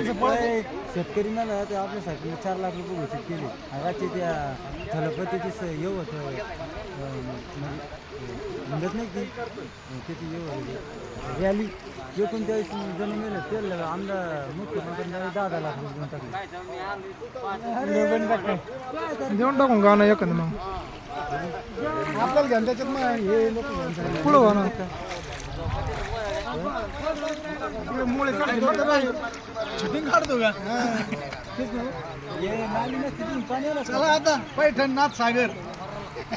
काय शेतकरी मला ते आपल्यासाठी चार लाख रुपये घोषित केले. आगाचे त्या थलपतीची स- येऊ होतं म्हणत नाही की त्याची येऊ रॅली एकोणचाळीस जण मेले ते आमदार मुख्यमंत्र्यांनी दहा लाख रुपये देऊन टाकले. देऊन टाकून. गाणं एखादं मग. आपल्याला घ्या त्याच्यात मग हे लोक पुढं गाणं शूटिंग काढतो का? हे नाली नसती ती पाणी आलं चला आता पैठण नाथ सागर.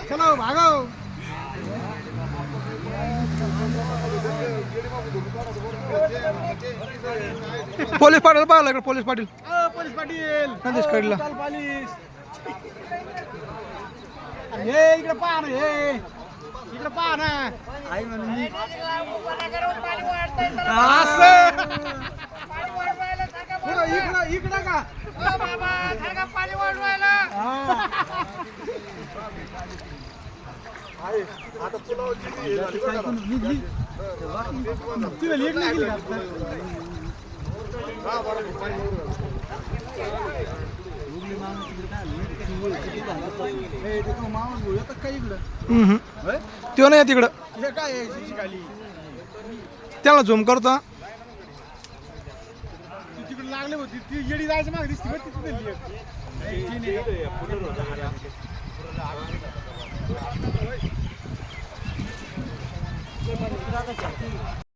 चला भागाव पोलीस पाटील पाहिलं इकडे पोलीस पाटील. पोलीस पाटील. नंदेश कडला. पोलीस. हे इकडे पहा ना हे. इकडे पहा ना. आई म्हणून मी असं. पुढं इकडं इकडं का हा. ऐकून निघ, निघ. तुला लेट नाही गेली आता? इकडे ते इकडं? नाही तिकडं हे काय आहे शिशी खाली? त्याला झूम करतो माग्ने भयो त्यो एडी दाइ चाहिँ मागे दिसती त्यति नै दिली